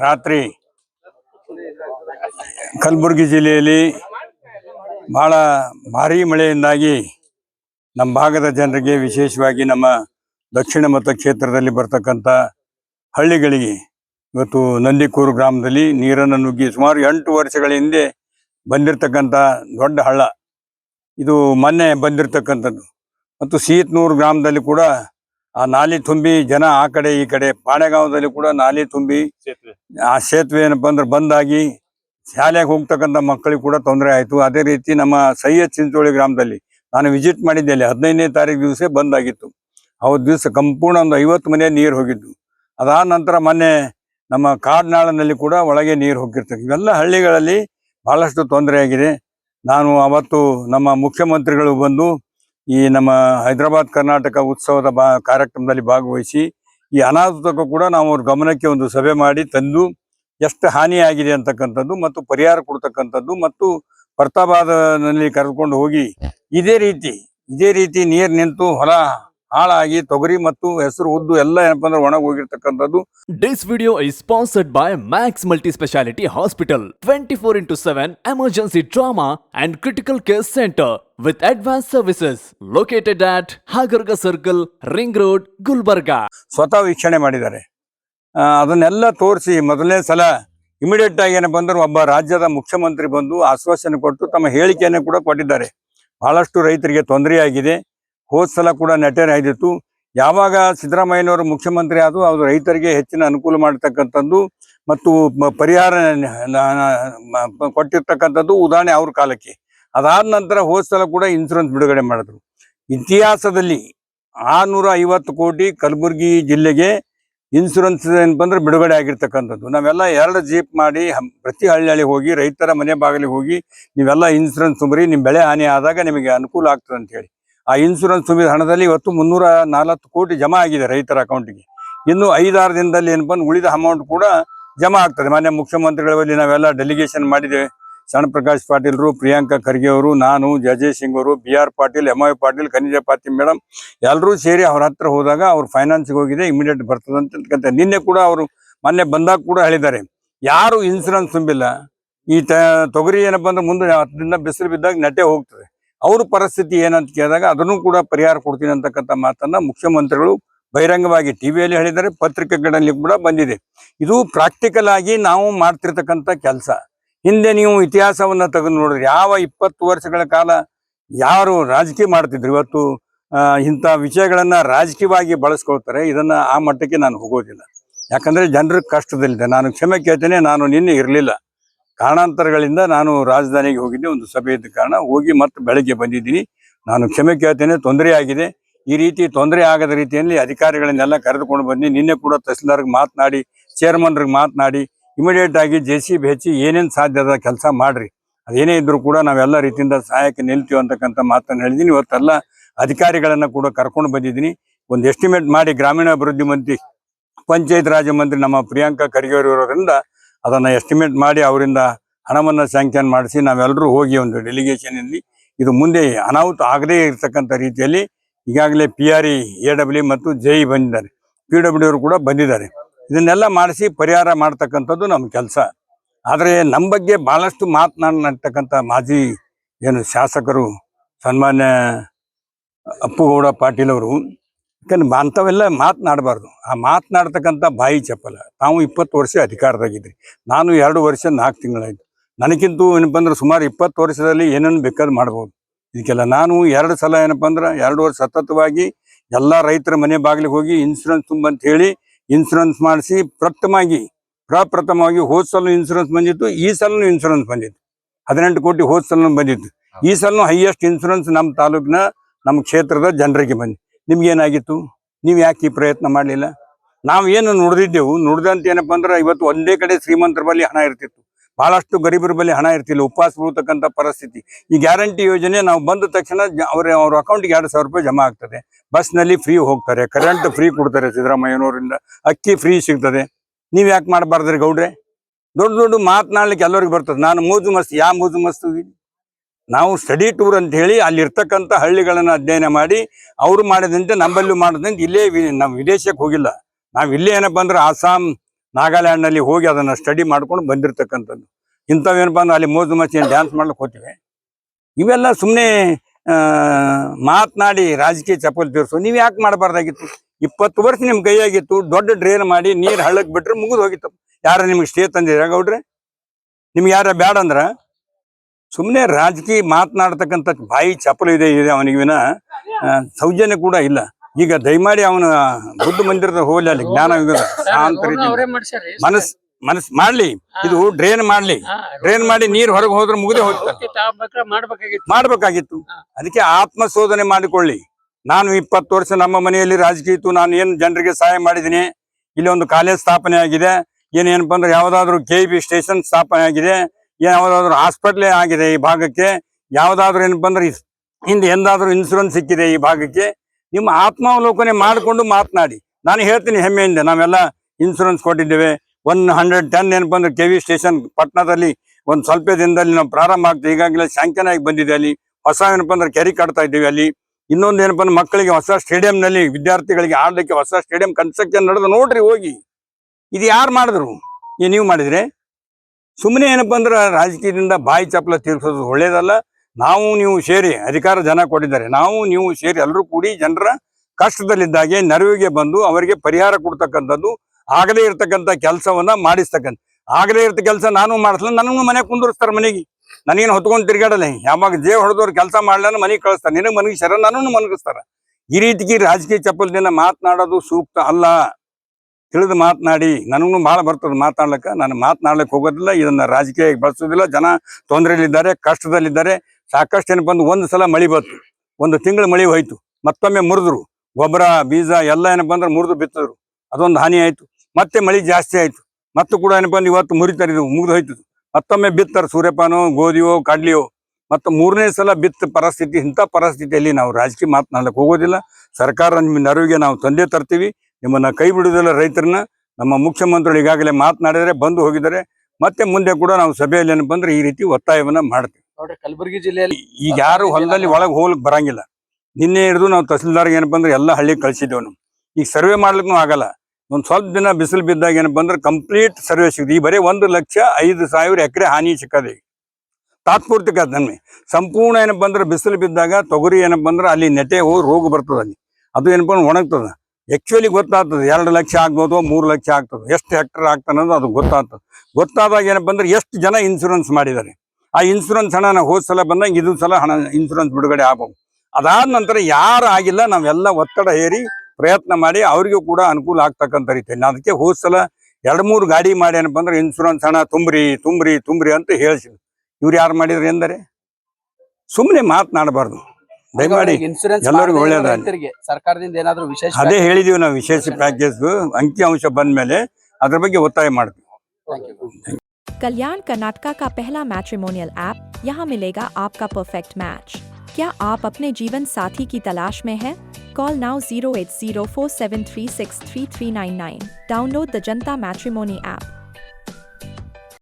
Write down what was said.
ರಾತ್ರಿ ಕಲಬುರಗಿ ಜಿಲ್ಲೆಯಲ್ಲಿ ಭಾಳ ಭಾರಿ ಮಳೆಯಿಂದಾಗಿ ನಮ್ಮ ಭಾಗದ ಜನರಿಗೆ ವಿಶೇಷವಾಗಿ ನಮ್ಮ ದಕ್ಷಿಣ ಮತ ಕ್ಷೇತ್ರದಲ್ಲಿ ಬರ್ತಕ್ಕಂಥ ಹಳ್ಳಿಗಳಿಗೆ ಇವತ್ತು ನಂದಿಕೂರು ಗ್ರಾಮದಲ್ಲಿ ನೀರನ್ನು ನುಗ್ಗಿ ಸುಮಾರು ಎಂಟು ವರ್ಷಗಳ ಹಿಂದೆ ಬಂದಿರತಕ್ಕಂಥ ದೊಡ್ಡ ಹಳ್ಳ. ಇದು ಮೊನ್ನೆ ಬಂದಿರತಕ್ಕಂಥದ್ದು. ಮತ್ತು ಸೀತ್ನೂರು ಗ್ರಾಮದಲ್ಲಿ ಕೂಡ ಆ ನಾಲಿ ತುಂಬಿ ಜನ ಆ ಕಡೆ ಈ ಕಡೆ ಪಾಣೆಗಾಂವದಲ್ಲಿ ಕೂಡ ನಾಲಿ ತುಂಬಿ ಆ ಸೇತುವೆ ಏನಪ್ಪ ಅಂದ್ರೆ ಬಂದಾಗಿ ಶಾಲೆಗೆ ಹೋಗ್ತಕ್ಕಂಥ ಮಕ್ಕಳಿಗೆ ಕೂಡ ತೊಂದರೆ ಆಯಿತು. ಅದೇ ರೀತಿ ನಮ್ಮ ಸೈಯದ್ ಚಿಂಚೋಳಿ ಗ್ರಾಮದಲ್ಲಿ ನಾನು ವಿಸಿಟ್ ಮಾಡಿದ್ದೆ ಅಲ್ಲಿ ಹದಿನೈದನೇ ತಾರೀಕು ದಿವಸ ಬಂದಾಗಿತ್ತು. ಅವತ್ತು ದಿವಸ ಸಂಪೂರ್ಣ ಒಂದು ಐವತ್ತು ಮನೆ ನೀರು ಹೋಗಿದ್ದು. ಅದಾದ ನಂತರ ಮೊನ್ನೆ ನಮ್ಮ ಕಾಡ್ನಾಳನಲ್ಲಿ ಕೂಡ ಒಳಗೆ ನೀರು ಹೋಗಿರ್ತದೆ ಇವೆಲ್ಲ ಹಳ್ಳಿಗಳಲ್ಲಿ ಬಹಳಷ್ಟು ತೊಂದರೆ ಆಗಿದೆ. ನಾನು ಅವತ್ತು ನಮ್ಮ ಮುಖ್ಯಮಂತ್ರಿಗಳು ಬಂದು ಈ ನಮ್ಮ ಹೈದರಾಬಾದ್ ಕರ್ನಾಟಕ ಉತ್ಸವದ ಬಾ ಕಾರ್ಯಕ್ರಮದಲ್ಲಿ ಭಾಗವಹಿಸಿ ಈ ಅನಾಹುತಕ್ಕೂ ಕೂಡ ನಾವು ಅವ್ರ ಗಮನಕ್ಕೆ ಒಂದು ಸಭೆ ಮಾಡಿ ತಂದು ಎಷ್ಟು ಹಾನಿಯಾಗಿದೆ ಅಂತಕ್ಕಂಥದ್ದು ಮತ್ತು ಪರಿಹಾರ ಕೊಡ್ತಕ್ಕಂಥದ್ದು ಮತ್ತು ಪ್ರತಾಬಾದ್ನಲ್ಲಿ ಕರೆದುಕೊಂಡು ಹೋಗಿ ಇದೇ ರೀತಿ ಇದೇ ರೀತಿ ನೀರು ನಿಂತು ಹೊಲ ಹಾಳಾಗಿ ತೊಗರಿ ಮತ್ತು ಹೆಸರು ಉದ್ದು ಎಲ್ಲ ಏನಪ್ಪ ಅಂದ್ರೆ ಒಣಗಿ ಹೋಗಿರ್ತಕ್ಕಂಥದ್ದು. This video is sponsored by Max Multi Speciality Hospital 24 into 7 Emergency Trauma and Critical Care Center. With advance services located at Hagarga circle ring road Gulbarga. ಸ್ವತಃ ವೀಕ್ಷಣೆ ಮಾಡಿದ್ದಾರೆ. ಅದನ್ನೆಲ್ಲ ತೋರಿಸಿ ಮೊದಲನೇ ಸಲ ಇಮಿಡಿಯೇಟ್ ಆಗಿ ಏನಪ್ಪ ಅಂದ್ರೆ ಒಬ್ಬ ರಾಜ್ಯದ ಮುಖ್ಯಮಂತ್ರಿ ಬಂದು ಆಶ್ವಾಸನೆ ಕೊಟ್ಟು ತಮ್ಮ ಹೇಳಿಕೆಯನ್ನು ಕೂಡ ಕೊಟ್ಟಿದ್ದಾರೆ. ಬಹಳಷ್ಟು ರೈತರಿಗೆ ತೊಂದರೆಯಾಗಿದೆ ಹೋದ ಸಲ ಕೂಡ ನೆಟ್ಟೇರ್ ಆಗಿತ್ತು. ಯಾವಾಗ ಸಿದ್ದರಾಮಯ್ಯನವರು ಮುಖ್ಯಮಂತ್ರಿ ಆದರೂ ಅವರು ರೈತರಿಗೆ ಹೆಚ್ಚಿನ ಅನುಕೂಲ ಮಾಡತಕ್ಕಂಥದ್ದು ಮತ್ತು ಪರಿಹಾರ ಕೊಟ್ಟಿರ್ತಕ್ಕಂಥದ್ದು ಉದಾಹರಣೆ ಅವ್ರ ಕಾಲಕ್ಕೆ. ಅದಾದ ನಂತರ ಹೋದ ಸಲ ಕೂಡ ಇನ್ಸೂರೆನ್ಸ್ ಬಿಡುಗಡೆ ಮಾಡಿದ್ರು. ಇತಿಹಾಸದಲ್ಲಿ ಆರ್ನೂರ ಐವತ್ತು ಕೋಟಿ ಕಲಬುರಗಿ ಜಿಲ್ಲೆಗೆ ಇನ್ಸೂರೆನ್ಸ್ ಏನಪ್ಪ ಅಂದ್ರೆ ಬಿಡುಗಡೆ ಆಗಿರ್ತಕ್ಕಂಥದ್ದು. ನಾವೆಲ್ಲ ಎರಡು ಜೀಪ್ ಮಾಡಿ ಪ್ರತಿ ಹಳ್ಳಿ ಹೋಗಿ, ರೈತರ ಮನೆ ಬಾಗಿಲಿಗೆ ಹೋಗಿ ನೀವೆಲ್ಲ ಇನ್ಸೂರೆನ್ಸ್ ತುಂಬ್ರಿ ನಿಮ್ಮ ಬೆಳೆ ಹಾನಿ ಆದಾಗ ನಿಮಗೆ ಅನುಕೂಲ ಆಗ್ತದೆ ಅಂತ ಹೇಳಿ. ಆ ಇನ್ಸೂರೆನ್ಸ್ ತುಂಬಿದ ಹಣದಲ್ಲಿ ಇವತ್ತು ಮುನ್ನೂರ ನಲವತ್ತು ಕೋಟಿ ಜಮಾ ಆಗಿದೆ ರೈತರ ಅಕೌಂಟಿಗೆ ಇನ್ನು ಐದಾರು ದಿನದಲ್ಲಿ ಏನಪ್ಪ ಉಳಿದ ಅಮೌಂಟ್ ಕೂಡ ಜಮಾ ಆಗ್ತದೆ. ಮಾನ್ಯ ಮುಖ್ಯಮಂತ್ರಿಗಳಲ್ಲಿ ನಾವೆಲ್ಲ ಡೆಲಿಗೇಷನ್ ಮಾಡಿದ್ದೇವೆ. ಶರಣ ಪ್ರಕಾಶ್ ಪಾಟೀಲ್ರು, ಪ್ರಿಯಾಂಕಾ ಖರ್ಗೆ ಅವರು ನಾನು ಜಜಯ್ ಸಿಂಗ್ ಅವರು B R Patil M I Patil, ಖನಿಜ ಪಾತಿ ಮೇಡಮ್ ಎಲ್ಲರೂ ಸೇರಿ ಅವ್ರ ಹತ್ರ ಹೋದಾಗ ಅವ್ರ ಫೈನಾನ್ಸ್ಗೆ ಹೋಗಿದೆ ಇಮಿಡಿಯೇಟ್ ಬರ್ತದೆ ಅಂತ ನಿನ್ನೆ ಕೂಡ ಅವರು ಮೊನ್ನೆ ಬಂದಾಗ ಕೂಡ ಹೇಳಿದ್ದಾರೆ. ಯಾರು ಇನ್ಸೂರೆನ್ಸ್ ತುಂಬಿಲ್ಲ. ಈ ತೊಗರಿ ಏನಪ್ಪ ಅಂದ್ರೆ ಮುಂದೆ ದಿನ ಬಿಸಿಲು ಬಿದ್ದಾಗ ನಟೆ ಹೋಗ್ತದೆ. ಅವ್ರ ಪರಿಸ್ಥಿತಿ ಏನಂತ ಕೇಳಿದಾಗ ಅದನ್ನು ಕೂಡ ಪರಿಹಾರ ಕೊಡ್ತೀನಿ ಅಂತಕ್ಕಂಥ ಮಾತನ್ನ ಮುಖ್ಯಮಂತ್ರಿಗಳು ಬಹಿರಂಗವಾಗಿ ಟಿವಿಯಲ್ಲಿ ಹೇಳಿದ್ದಾರೆ, ಪತ್ರಿಕೆಗಳಲ್ಲಿ ಕೂಡ ಬಂದಿದೆ. ಇದು ಪ್ರಾಕ್ಟಿಕಲ್ ಆಗಿ ನಾವು ಮಾಡ್ತಿರ್ತಕ್ಕಂಥ ಕೆಲಸ. ಹಿಂದೆ ನೀವು ಇತಿಹಾಸವನ್ನ ತೆಗೆದು ನೋಡಿದ್ರೆ ಯಾವ ಇಪ್ಪತ್ತು ವರ್ಷಗಳ ಕಾಲ ಯಾರು ರಾಜಕೀಯ ಮಾಡ್ತಿದ್ರು? ಇವತ್ತು ಇಂಥ ವಿಷಯಗಳನ್ನ ರಾಜಕೀಯವಾಗಿ ಬಳಸ್ಕೊಳ್ತಾರೆ. ಇದನ್ನ ಆ ಮಟ್ಟಕ್ಕೆ ನಾನು ಹೋಗೋದಿಲ್ಲ. ಯಾಕಂದ್ರೆ ಜನರ ಕಷ್ಟದಲ್ಲಿದೆ. ನಾನು ಕ್ಷಮೆ ಕೇಳ್ತೇನೆ, ನಾನು ನಿನ್ನೆ ಇರಲಿಲ್ಲ. ಕಾರಣಾಂತರಗಳಿಂದ ನಾನು ರಾಜಧಾನಿಗೆ ಹೋಗಿದ್ದೆ. ಒಂದು ಸಭೆ ಇದ್ದ ಕಾರಣ ಹೋಗಿ ಮತ್ತೆ ಬೆಳಗ್ಗೆ ಬಂದಿದ್ದೀನಿ. ನಾನು ಕ್ಷಮೆ ಕೇಳ್ತೇನೆ, ತೊಂದರೆ ಆಗಿದೆ. ಈ ರೀತಿ ತೊಂದರೆ ಆಗದ ರೀತಿಯಲ್ಲಿ ಅಧಿಕಾರಿಗಳನ್ನೆಲ್ಲ ಕರೆದುಕೊಂಡು ಬಂದು ನಿನ್ನೆ ಕೂಡ ತಹಸೀಲ್ದಾರ್ಗೆ ಮಾತನಾಡಿ ಚೇರ್ಮನ್ರಿಗೆ ಮಾತನಾಡಿ ಇಮಿಡಿಯೇಟ್ ಆಗಿ ಜೆ ಸಿ ಬಿ ಹೆಚ್ಚಿ ಏನೇನು ಸಾಧ್ಯದ ಕೆಲಸ ಮಾಡ್ರಿ. ಅದೇನೇ ಇದ್ರೂ ಕೂಡ ನಾವೆಲ್ಲ ರೀತಿಯಿಂದ ಸಹಾಯಕ್ಕೆ ನಿಲ್ತೀವಿ ಅಂತಕ್ಕಂಥ ಮಾತನ್ನು ಹೇಳಿದ್ದೀನಿ ಇವತ್ತೆಲ್ಲ ಅಧಿಕಾರಿಗಳನ್ನ ಕೂಡ ಕರ್ಕೊಂಡು ಬಂದಿದ್ದೀನಿ. ಒಂದು ಎಸ್ಟಿಮೇಟ್ ಮಾಡಿ ಗ್ರಾಮೀಣಾಭಿವೃದ್ಧಿ ಮಂತ್ರಿ, ಪಂಚಾಯತ್ ರಾಜ್ ಮಂತ್ರಿ ನಮ್ಮ ಪ್ರಿಯಾಂಕಾ ಖರ್ಗೆ ಅವರು ಇರೋದ್ರಿಂದ ಅದನ್ನ ಎಸ್ಟಿಮೇಟ್ ಮಾಡಿ ಅವರಿಂದ ಹಣವನ್ನು ಸ್ಯಾಂಕ್ಷನ್ ಮಾಡಿಸಿ ನಾವೆಲ್ಲರೂ ಹೋಗಿ ಒಂದು ಡೆಲಿಗೇಷನ್ ಇಲ್ಲಿ ಇದು ಮುಂದೆ ಅನಾಹುತ ಆಗದೇ ಇರತಕ್ಕಂಥ ರೀತಿಯಲ್ಲಿ ಈಗಾಗಲೇ P R E A W ಮತ್ತು ಜೆ ಇ ಬಂದಿದ್ದಾರೆ. ಪಿ ಡಬ್ಲ್ಯೂ ಅವರು ಕೂಡ ಬಂದಿದ್ದಾರೆ. ಇದನ್ನೆಲ್ಲ ಮಾಡಿಸಿ ಪರಿಹಾರ ಮಾಡ್ತಕ್ಕಂಥದ್ದು ನಮ್ಮ ಕೆಲಸ. ಆದರೆ ನಮ್ಮ ಬಗ್ಗೆ ಭಾಳಷ್ಟು ಮಾತನಾಡ್ತಕ್ಕಂಥ ಮಾಜಿ ಏನು ಶಾಸಕರು ಸನ್ಮಾನ್ಯ ಅಪ್ಪುಗೌಡ ಪಾಟೀಲ್ ಅವರು, ಯಾಕಂದ್ರೆ ಅಂಥವೆಲ್ಲ ಮಾತನಾಡಬಾರ್ದು. ಆ ಮಾತನಾಡ್ತಕ್ಕಂಥ ಬಾಯಿ ಚಪ್ಪಲ. ತಾವು ಇಪ್ಪತ್ತು ವರ್ಷ ಅಧಿಕಾರದಾಗಿದ್ರಿ ನಾನು ಎರಡು ವರ್ಷ ನಾಲ್ಕು ತಿಂಗಳಾಯಿತು. ನನಗಿಂತೂ ಏನಪ್ಪ ಅಂದ್ರೆ ಸುಮಾರು ಇಪ್ಪತ್ತು ವರ್ಷದಲ್ಲಿ ಏನನ್ನು ಬೇಕಾದ್ರೂ ಮಾಡ್ಬೋದು. ಇದಕ್ಕೆಲ್ಲ ನಾನು ಎರಡು ಸಲ ಏನಪ್ಪ ಅಂದ್ರೆ ಎರಡು ವರ್ಷ ಸತತವಾಗಿ ಎಲ್ಲ ರೈತರ ಮನೆ ಬಾಗಿಲಿಗೆ ಹೋಗಿ ಇನ್ಸೂರೆನ್ಸ್ ತುಂಬಂತ ಹೇಳಿ ಇನ್ಸೂರೆನ್ಸ್ ಮಾಡಿಸಿ ಪ್ರಥಮವಾಗಿ ಪ್ರಪ್ರಥಮವಾಗಿ ಹೋದ ಸಲ ಇನ್ಸೂರೆನ್ಸ್ ಬಂದಿತ್ತು ಈ ಸಲನೂ ಇನ್ಸೂರೆನ್ಸ್ ಬಂದಿತ್ತು. ಹದಿನೆಂಟು ಕೋಟಿ ಹೋದ ಸಲನೂ ಬಂದಿತ್ತು. ಈ ಸಲನೂ ಹೈಯೆಸ್ಟ್ ಇನ್ಸೂರೆನ್ಸ್ ನಮ್ಮ ತಾಲೂಕಿನ ನಮ್ಮ ಕ್ಷೇತ್ರದ ಜನರಿಗೆ ಬಂದಿತ್ತು. ನಿಮ್ಗೇನಾಗಿತ್ತು? ನೀವು ಯಾಕೆ ಈ ಪ್ರಯತ್ನ ಮಾಡಲಿಲ್ಲ? ನಾವು ಏನು ನುಡಿದಿದ್ದೆವು. ನುಡಿದಂತ ಏನಪ್ಪ ಅಂದ್ರೆ ಇವತ್ತು ಒಂದೇ ಕಡೆ ಶ್ರೀಮಂತರ ಬಳಿ ಹಣ ಇರ್ತಿತ್ತು. ಬಹಳಷ್ಟು ಗರೀಬರ ಬಳಿ ಹಣ ಇರ್ತಿಲ್ಲ, ಉಪವಾಸ ಬೀಳ್ತಕ್ಕಂಥ ಪರಿಸ್ಥಿತಿ. ಈ ಗ್ಯಾರಂಟಿ ಯೋಜನೆ ನಾವು ಬಂದ ತಕ್ಷಣ ಅವರ ಅವ್ರ ಅಕೌಂಟ್ಗೆ ಎರಡು ಸಾವಿರ ರೂಪಾಯಿ ಜಮಾ ಆಗ್ತದೆ. ಬಸ್ನಲ್ಲಿ ಫ್ರೀ ಹೋಗ್ತಾರೆ ಕರೆಂಟ್ ಫ್ರೀ ಕೊಡ್ತಾರೆ ಸಿದ್ದರಾಮಯ್ಯನವರಿಂದ. ಅಕ್ಕಿ ಫ್ರೀ ಸಿಗ್ತದೆ. ನೀವು ಯಾಕೆ ಮಾಡಬಾರ್ದ್ರಿ ಗೌಡ್ರೆ? ದೊಡ್ಡ ದೊಡ್ಡ ಮಾತನಾಡ್ಲಿಕ್ಕೆ ಎಲ್ಲರಿಗೂ ಬರ್ತದೆ. ನಾನು ಮೂಜು ಮಸ್ತ್ ಯಾವ ಮೂಜು ಮಸ್ತು ನಾವು ಸ್ಟಡಿ ಟೂರ್ ಅಂತ ಹೇಳಿ ಅಲ್ಲಿ ಇರ್ತಕ್ಕಂಥ ಹಳ್ಳಿಗಳನ್ನ ಅಧ್ಯಯನ ಮಾಡಿ, ಅವರು ಮಾಡಿದಂತೆ ನಮ್ಮಲ್ಲೂ ಮಾಡಿದಂತೆ ಇಲ್ಲೇ ನಾವು ವಿದೇಶಕ್ಕೆ ಹೋಗಿಲ್ಲ. ನಾವು ಇಲ್ಲೇ ಏನಪ್ಪ ಅಂದ್ರೆ ಆಸಾಂ ನಾಗಾಲ್ಯಾಂಡ್ನಲ್ಲಿ ಹೋಗಿ ಅದನ್ನ ಸ್ಟಡಿ ಮಾಡ್ಕೊಂಡು ಬಂದಿರತಕ್ಕಂಥದ್ದು. ಇಂಥವೇನಪ್ಪ ಅಂದ್ರೆ ಅಲ್ಲಿ ಮೋಜು ಮಚ್ಚಿ ಡ್ಯಾನ್ಸ್ ಮಾಡ್ಲಿಕ್ಕೆ ಹೋಗ್ತೀವಿ. ಇವೆಲ್ಲ ಸುಮ್ಮನೆ ಮಾತನಾಡಿ ರಾಜಕೀಯ ಚಪಲ್ ತೀರ್ಸು. ನೀವು ಯಾಕೆ ಮಾಡಬಾರ್ದಾಗಿತ್ತು? ಇಪ್ಪತ್ತು ವರ್ಷ ನಿಮ್ಮ ಕೈಯಾಗಿತ್ತು, ದೊಡ್ಡ ಡ್ರೈನ್ ಮಾಡಿ ನೀರ್ ಹಳ್ಳಕ್ಕೆ ಬಿಟ್ರೆ ಮುಗಿದು ಹೋಗಿತ್ತು. ಯಾರ ನಿಮ್ಗೆ ಸ್ಟೇ ತಂದಿರ ಗೌಡ್ರೆ? ನಿಮ್ಗೆ ಯಾರ ಬ್ಯಾಡ ಅಂದ್ರ? ಸುಮ್ಮನೆ ರಾಜಕೀಯ ಮಾತನಾಡ್ತಕ್ಕಂಥ ಬಾಯಿ ಚಪ್ಪಲು ಇದೆ ಇದೆ ಅವನಿಗೆ ವಿನ ಸೌಜನ್ಯ ಕೂಡ ಇಲ್ಲ. ಈಗ ದಯಮಾಡಿ ಅವನ ಬುದ್ಧ ಮಂದಿರದ ಹೋಗ್ಲಿ ಅಲ್ಲಿ ಜ್ಞಾನ ಯುಗದ ಶಾಂತ ರೀತಿ. ಮನಸ್ ಮನಸ್ ಮಾಡ್ಲಿ. ಇದು ಡ್ರೈನ್ ಮಾಡ್ಲಿ. ಡ್ರೈನ್ ಮಾಡಿ ನೀರ್ ಹೊರಗೆ ಹೋದ್ರೆ ಮುಗಿದೇ ಹೋಗ್ತದೆ. ಮಾಡ್ಬೇಕಾಗಿತ್ತು. ಮಾಡ್ಬೇಕಾಗಿತ್ತು. ಅದಕ್ಕೆ ಆತ್ಮ ಶೋಧನೆ ಮಾಡಿಕೊಳ್ಳಿ. ನಾನು ಇಪ್ಪತ್ತು ವರ್ಷ ನಮ್ಮ ಮನೆಯಲ್ಲಿ ರಾಜಕೀಯ ಇತ್ತು. ನಾನು ಏನು ಜನರಿಗೆ ಸಹಾಯ ಮಾಡಿದ್ದೀನಿ? ಇಲ್ಲಿ ಒಂದು ಕಾಲೇಜ್ ಸ್ಥಾಪನೆ ಆಗಿದೆ. ಏನೇನಪ್ಪ ಅಂದ್ರೆ ಯಾವ್ದಾದ್ರು ಕೆ ಬಿ ಸ್ಟೇಷನ್ ಸ್ಥಾಪನೆ ಆಗಿದೆ. ಯಾವ್ದಾದ್ರು ಹಾಸ್ಪಿಟ್ಲ್ ಆಗಿದೆ ಈ ಭಾಗಕ್ಕೆ. ಯಾವ್ದಾದ್ರು ಏನಪ್ಪ ಅಂದ್ರೆ ಹಿಂದೆ ಎಂದಾದ್ರೂ ಇನ್ಸೂರೆನ್ಸ್ ಸಿಕ್ಕಿದೆ ಈ ಭಾಗಕ್ಕೆ. ನಿಮ್ಮ ಆತ್ಮಾವಲೋಕನೆ ಮಾಡಿಕೊಂಡು ಮಾತನಾಡಿ. ನಾನು ಹೇಳ್ತೀನಿ ಹೆಮ್ಮೆಯಿಂದ, ನಾವೆಲ್ಲ ಇನ್ಶೂರೆನ್ಸ್ ಕೊಟ್ಟಿದ್ದೇವೆ. ಒನ್ ಹಂಡ್ರೆಡ್ ಟೆನ್ ಏನಪ್ಪ ಅಂದ್ರೆ ಕೆ ವಿ ಸ್ಟೇಷನ್ ಪಟ್ಟಣದಲ್ಲಿ ಒಂದು ಸ್ವಲ್ಪ ದಿನದಲ್ಲಿ ನಾವು ಪ್ರಾರಂಭ ಆಗ್ತದೆ. ಈಗಾಗಲೇ ಶಾಂಕ್ಷನ್ ಆಗಿ ಬಂದಿದೆ ಅಲ್ಲಿ. ಹೊಸ ಏನಪ್ಪ ಅಂದ್ರೆ ಕೆರೆ ಕಟ್ತಾ ಇದ್ದೀವಿ ಅಲ್ಲಿ. ಇನ್ನೊಂದು ಏನಪ್ಪ ಅಂದ್ರೆ ಮಕ್ಕಳಿಗೆ ಹೊಸ ಸ್ಟೇಡಿಯಂನಲ್ಲಿ ವಿದ್ಯಾರ್ಥಿಗಳಿಗೆ ಆಡಲಿಕ್ಕೆ ಹೊಸ ಸ್ಟೇಡಿಯಂ ಕನ್ಸ್ಟ್ರಕ್ಷನ್ ನಡೆದು ನೋಡ್ರಿ ಹೋಗಿ. ಇದು ಯಾರು ಮಾಡಿದ್ರು? ಈ ನೀವು ಮಾಡಿದ್ರೆ? ಸುಮ್ಮನೆ ಏನಪ್ಪ ಅಂದ್ರೆ ರಾಜಕೀಯದಿಂದ ಬಾಯಿ ಚಪ್ಪಲ ತೀರ್ಸೋದು ಒಳ್ಳೇದಲ್ಲ. ನಾವು ನೀವು ಸೇರಿ, ಅಧಿಕಾರ ಜನ ಕೊಟ್ಟಿದ್ದಾರೆ. ನಾವು ನೀವು ಸೇರಿ, ಎಲ್ಲರೂ ಕೂಡಿ ಜನರ ಕಷ್ಟದಲ್ಲಿದ್ದಾಗೆ ನೆರವಿಗೆ ಬಂದು ಅವರಿಗೆ ಪರಿಹಾರ ಕೊಡ್ತಕ್ಕಂಥದ್ದು, ಆಗದೇ ಇರ್ತಕ್ಕಂಥ ಕೆಲಸವನ್ನ ಮಾಡಿಸ್ತಕ್ಕಂಥ, ಆಗದೇ ಇರ್ತ ಕೆಲಸ ನಾನು ಮಾಡಿಸ್ಲ ನನಗೂ ಮನೆ ಕುಂದಿರ್ಸ್ತಾರೆ ಮನೆಗೆ. ನನಗೇನು ಹೊತ್ಕೊಂಡು ತಿರ್ಗಾಡಲ್ಲ ಯಾವಾಗ ಜೇ ಹೊಡೆದವ್ರು ಕೆಲಸ ಮಾಡ್ಲನ್ನ ಮನೆಗೆ ಕಳಿಸ್ತಾರೆ. ನಿನಗೆ ಮನೆಗೆ ಶರ ನಾನು ಮನಗಿಸ್ತಾರ. ಈ ರೀತಿಗೆ ರಾಜಕೀಯ ಚಪ್ಪಲದಿಂದ ಮಾತನಾಡೋದು ಸೂಕ್ತ ಅಲ್ಲ. ತಿಳಿದು ಮಾತನಾಡಿ. ನನಗೂ ಬಹಳ ಬರ್ತದೆ ಮಾತನಾಡ್ಲಿಕ್ಕ. ನಾನು ಮಾತನಾಡ್ಲಿಕ್ಕೆ ಹೋಗೋದಿಲ್ಲ. ಇದನ್ನ ರಾಜಕೀಯ ಬಳಸೋದಿಲ್ಲ. ಜನ ತೊಂದರೆಯಲ್ಲಿದ್ದಾರೆ, ಕಷ್ಟದಲ್ಲಿದ್ದಾರೆ. ಸಾಕಷ್ಟು ಏನಪ್ಪ ಅಂದ್ರೆ ಒಂದು ಸಲ ಮಳಿ ಬಂತು. ಒಂದು ತಿಂಗಳು ಮಳಿ ಹೋಯ್ತು. ಮತ್ತೊಮ್ಮೆ ಮುರಿದ್ರು. ಗೊಬ್ಬರ, ಬೀಜ ಎಲ್ಲ ಏನಪ್ಪ ಅಂದ್ರೆ ಮುರಿದು ಬಿತ್ತಿದ್ರು. ಅದೊಂದು ಹಾನಿ ಆಯಿತು. ಮತ್ತೆ ಮಳಿ ಜಾಸ್ತಿ ಆಯಿತು. ಮತ್ತು ಕೂಡ ಏನಪ್ಪ ಅಂದ್ರೆ ಇವತ್ತು ಮುರಿತಾರೆ ಇದು ಮುಗಿದು ಹೋಯ್ತು. ಮತ್ತೊಮ್ಮೆ ಬಿತ್ತಾರೆ ಸೂರ್ಯಪಾನೋ, ಗೋಧಿಯೋ, ಕಡ್ಲಿಯೋ. ಮತ್ತು ಮೂರನೇ ಸಲ ಬಿತ್ತ ಪರಿಸ್ಥಿತಿ, ಇಂಥ ಪರಿಸ್ಥಿತಿಯಲ್ಲಿ ನಾವು ರಾಜಕೀಯ ಮಾತನಾಡಕ್ಕೆ ಹೋಗೋದಿಲ್ಲ. ಸರ್ಕಾರ ನಿಮ್ಮ ನೆರವಿಗೆ ನಾವು ತಂದೆ ತರ್ತೀವಿ. ನಿಮ್ಮನ್ನ ಕೈ ಬಿಡುವುದಿಲ್ಲ ರೈತರನ್ನ. ನಮ್ಮ ಮುಖ್ಯಮಂತ್ರಿಗಳು ಈಗಾಗಲೇ ಮಾತನಾಡಿದರೆ, ಬಂದು ಹೋಗಿದ್ದಾರೆ. ಮತ್ತೆ ಮುಂದೆ ಕೂಡ ನಾವು ಸಭೆಯಲ್ಲಿ ಏನಪ್ಪ ಅಂದ್ರೆ ಈ ರೀತಿ ಒತ್ತಾಯವನ್ನ ಮಾಡ್ತೀವಿ. ನೋಡ್ರಿ ಕಲಬುರಗಿ ಜಿಲ್ಲೆಯಲ್ಲಿ ಈಗ ಯಾರು ಹೊಲದಲ್ಲಿ ಒಳಗೆ ಹೋಗ್ಲಿಕ್ಕೆ ಬರಂಗಿಲ್ಲ. ನಿನ್ನೆ ಹಿಡಿದು ನಾವು ತಹಸೀಲ್ದಾರ್ಗೆ ಏನಪ್ಪ ಅಂದ್ರೆ ಎಲ್ಲ ಹಳ್ಳಿ ಕಳ್ಸಿದ್ದೇವೆ ನಾವು ಈಗ ಸರ್ವೆ ಮಾಡ್ಲಿಕ್ಕೂ ಆಗಲ್ಲ. ಒಂದ್ ಸ್ವಲ್ಪ ದಿನ ಬಿಸಿಲು ಬಿದ್ದಾಗ ಏನಪ್ಪ ಅಂದ್ರೆ ಕಂಪ್ಲೀಟ್ ಸರ್ವೆ ಸಿಗುತ್ತೆ ಈ ಬರೀ ಒಂದು ಲಕ್ಷ ಐದು ಸಾವಿರ ಎಕರೆ ಹಾನಿ ಸಿಕ್ಕದೆ. ತಾತ್ಪೂರ್ತಿಕ ನನ್ಮೆ ಸಂಪೂರ್ಣ ಏನಪ್ಪ ಅಂದ್ರೆ ಬಿಸಿಲು ಬಿದ್ದಾಗ ತೊಗರಿ ಏನಪ್ಪ ಅಂದ್ರೆ ಅಲ್ಲಿ ನೆಟೆ ಹೋಗಿ ರೋಗ ಬರ್ತದೆ ಅಲ್ಲಿ. ಅದು ಏನಪ್ಪ ಅಂದ್ರೆ ಒಣಗ್ತದ. ಆ್ಯಕ್ಚುಲಿ ಗೊತ್ತಾಗ್ತದೆ. ಎರಡು ಲಕ್ಷ ಆಗ್ಬೋದು ಮೂರು ಲಕ್ಷ ಆಗ್ತದೆ. ಎಷ್ಟು ಹೆಕ್ಟರ್ ಆಗ್ತಾನೆ ಅನ್ನೋದು ಅದು ಗೊತ್ತಾಗ್ತದೆ. ಗೊತ್ತಾದಾಗ ಏನಪ್ಪ ಅಂದ್ರೆ ಎಷ್ಟು ಜನ ಇನ್ಸೂರೆನ್ಸ್ ಮಾಡಿದ್ದಾರೆ. ಆ ಇನ್ಸೂರೆನ್ಸ್ ಹಣ ನಾವು ಹೋದ ಸಲ ಬಂದಾಗ ಇದು ಸಲ ಹಣ ಇನ್ಸೂರೆನ್ಸ್ ಬಿಡುಗಡೆ ಆಗ್ಬೋದು. ಅದಾದ ನಂತರ ಯಾರು ಆಗಿಲ್ಲ ನಾವೆಲ್ಲ ಒತ್ತಡ ಹೇರಿ ಪ್ರಯತ್ನ ಮಾಡಿ ಅವರಿಗೂ ಕೂಡ ಅನುಕೂಲ ಆಗ್ತಕ್ಕಂಥ ರೀತಿಯಲ್ಲಿ ನಾನು ಅದಕ್ಕೆ ಹೋದ ಸಲ ಎರಡು ಮೂರು ಗಾಡಿ ಮಾಡಿ ಏನಪ್ಪ ಅಂದ್ರೆ ಇನ್ಸೂರೆನ್ಸ್ ಹಣ ತುಂಬ್ರಿ ತುಂಬ್ರಿ ತುಂಬ್ರಿ ಅಂತ ಹೇಳಿಸಿದ್ರು. ಇವ್ರು ಯಾರು ಮಾಡಿದ್ರು ಎಂದರೆ? ಸುಮ್ಮನೆ ಮಾತನಾಡಬಾರ್ದು. ದಯಮಾಡಿ ಎಲ್ಲರಿಗೂ ಒಳ್ಳೆಯದಾಗಿ ಸರ್ಕಾರದಿಂದ ಏನಾದರೂ ವಿಶೇಷ ಅದೇ ಹೇಳಿದೀವಿ ನಾವು ವಿಶೇಷ ಪ್ಯಾಕೇಜ್ ಅಂಕಿ ಅಂಶ ಬಂದ ಮೇಲೆ ಅದ್ರ ಬಗ್ಗೆ ಒತ್ತಾಯ ಮಾಡ್ತೀವಿ. कल्याण कर्नाटका का पहला मैट्रिमोनियल ऐप यहाँ मिलेगा आपका परफेक्ट मैच क्या आप अपने जीवन साथी की तलाश में हैं? Call now zero eight zero four seven three six three three nine nine download the Janata matrimony app